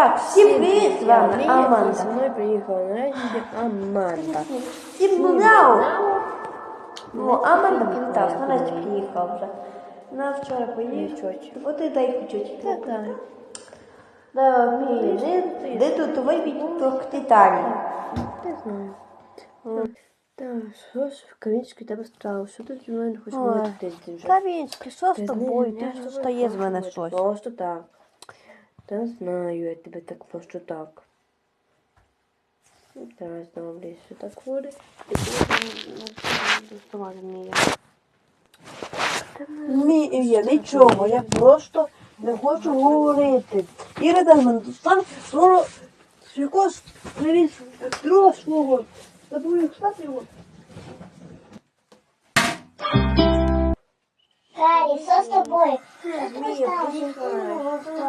Так, всім привіт, з вами Аманда. Зі мною приїхала нарешті Аманда. Всім мяу. О, Аманда привітався, нарешті приїхав вже. Вона вчора поїхала. От і дай хочуть. Та так. Да, мій, де, де тут вибіть трохи титанів? Не знаю. О, Та що ж в Камінській тебе стало? Що ти зі мною не хочеш говорити вже? Камінський, що з тобою? Ти з стає з мене щось. Просто так. Та знаю я тебе так просто так. Та знову що так говорить. І ти доставати вміє. Ні, я нічого, я просто не хочу говорити. Іра Дезман, став свого якогось привіз друга свого. Забув як стати його. Гаррі, що з тобою? Що Що з тобою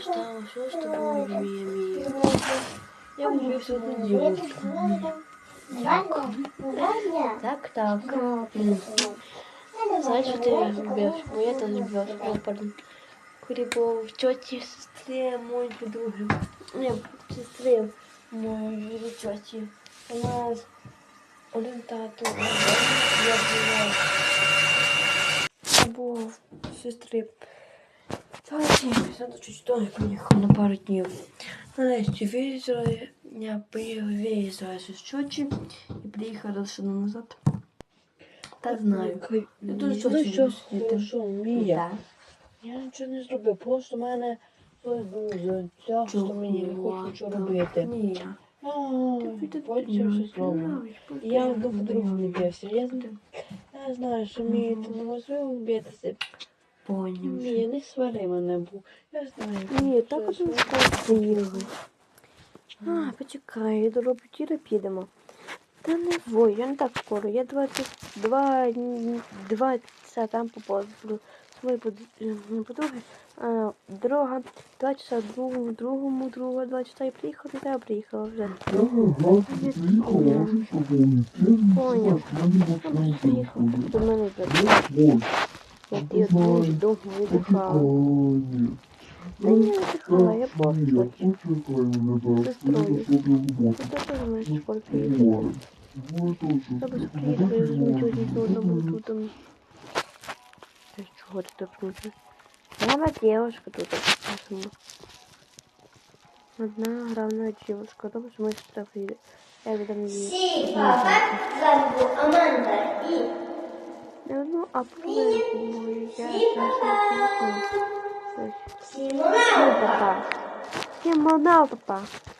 стало? Що з тобою, Мія, Мія? Я влюбився в дівчинку. Так, так. Знаешь, что ты любишь? Бо я тоже любила школу, пардон. Коли був в тьоті, сестри моєї подруги. Не, сестри моєї тьоті. У нас один тато, один я була. Був сестри. Я чуть до приїхав на пару днів. Нарешті виїздили, я виїздила з тьоті і приїхала ще назад. Та знаю. Я дуже Що хочу що сидіти. що? Я нічого не зробив, просто в мене щось дуже тяжко мені не хочу що робити. Ні. Потім все зроблю. Я до подруги не бився. Я, я знаю, що мені неможливо битися. Поняв. Мія, не свари мене, бо я знаю. Ні, так от ми скоро. А, почекай, до роботіра підемо. Та не вой, я не так скоро. Я 22 дні- 20 там попозу. Свої под- подруги. А, дорога, два часа другому, другому, друга, два часа і приїхав, і я приїхала вже. Поняв. Я до мене. Я ти дуже довго видихала. Та ні, не видихала, я просто. Ти теж маєш школу приїхати. Треба ж приїхати, я розумію, що одному тут. там. Та Чого ти так крутиш? Одна девушка тут. написано. Одна гравна девушка. Тому що моя сестра приїде. Я віддам її. Всі, папа, з вами був Аманда і Не одну, а половинку мою.